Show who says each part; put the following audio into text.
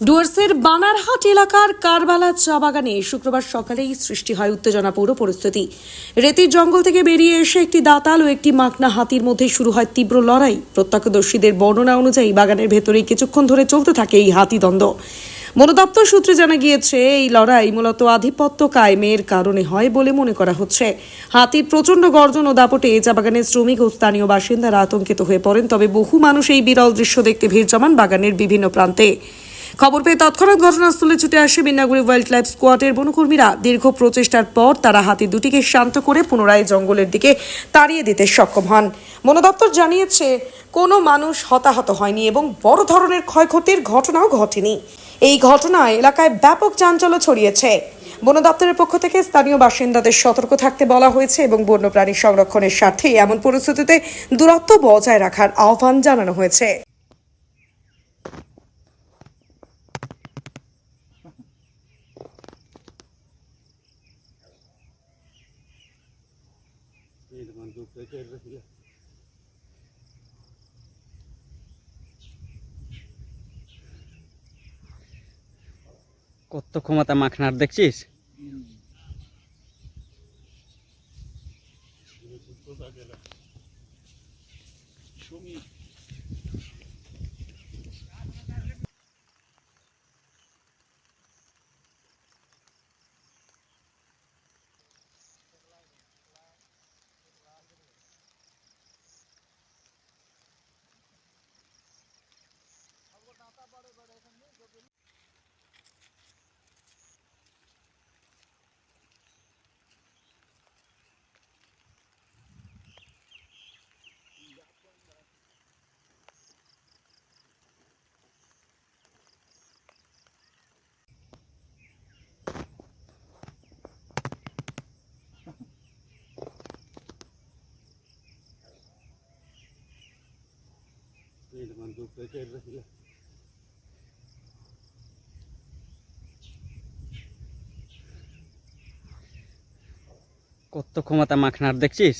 Speaker 1: ডুয়ার্সের বানারহাট এলাকার কারবালা চা বাগানে শুক্রবার সকালেই সৃষ্টি হয় উত্তেজনাপূর্ণ পরিস্থিতি। রেতির জঙ্গল থেকে বেরিয়ে এসে একটি দাতাল ও একটি মাকনা হাতির মধ্যে শুরু হয় তীব্র লড়াই। প্রত্যক্ষদর্শীদের বর্ণনা অনুযায়ী বাগানের ভেতরে কিছুক্ষণ ধরে চলতে থাকে এই হাতিদ্বন্দ্ব বন দপ্তর সূত্রে জানা গিয়েছে, এই লড়াই মূলত আধিপত্য কায়েমের কারণে হয় বলে মনে করা হচ্ছে। হাতির প্রচণ্ড গর্জন ও দাপটে চা বাগানের শ্রমিক ও স্থানীয় বাসিন্দারা আতঙ্কিত হয়ে পড়েন, তবে বহু মানুষ এই বিরল দৃশ্য দেখতে ভিড় জমান বাগানের বিভিন্ন প্রান্তে। খবর পেয়ে তৎক্ষণাৎ ঘটনাস্থলে ছুটে আসে বিন্নাগুড়ি ওয়াইল্ড লাইফ স্কোয়াডের বনকর্মীরা। দীর্ঘ প্রচেষ্টার পর তারা হাতি দুটিকে শান্ত করে পুনরায় জঙ্গলের দিকে তাড়িয়ে দিতে সক্ষম হন। বন দপ্তর জানিয়েছে, কোনো মানুষ হতাহত হয়নি এবং বড় ধরনের ক্ষয়ক্ষতির ঘটনাও ঘটেনি। এই ঘটনায় এলাকায় ব্যাপক চাঞ্চল্য ছড়িয়েছে। বন দপ্তরের পক্ষ থেকে স্থানীয় বাসিন্দাদের সতর্ক থাকতে বলা হয়েছে এবং বন্যপ্রাণী সংরক্ষণের স্বার্থে এমন পরিস্থিতিতে দূরত্ব বজায় রাখার আহ্বান জানানো হয়েছে।
Speaker 2: কত ক্ষমতা মাখনার দেখছিস? কত ক্ষমতা মাখনার দেখছিস?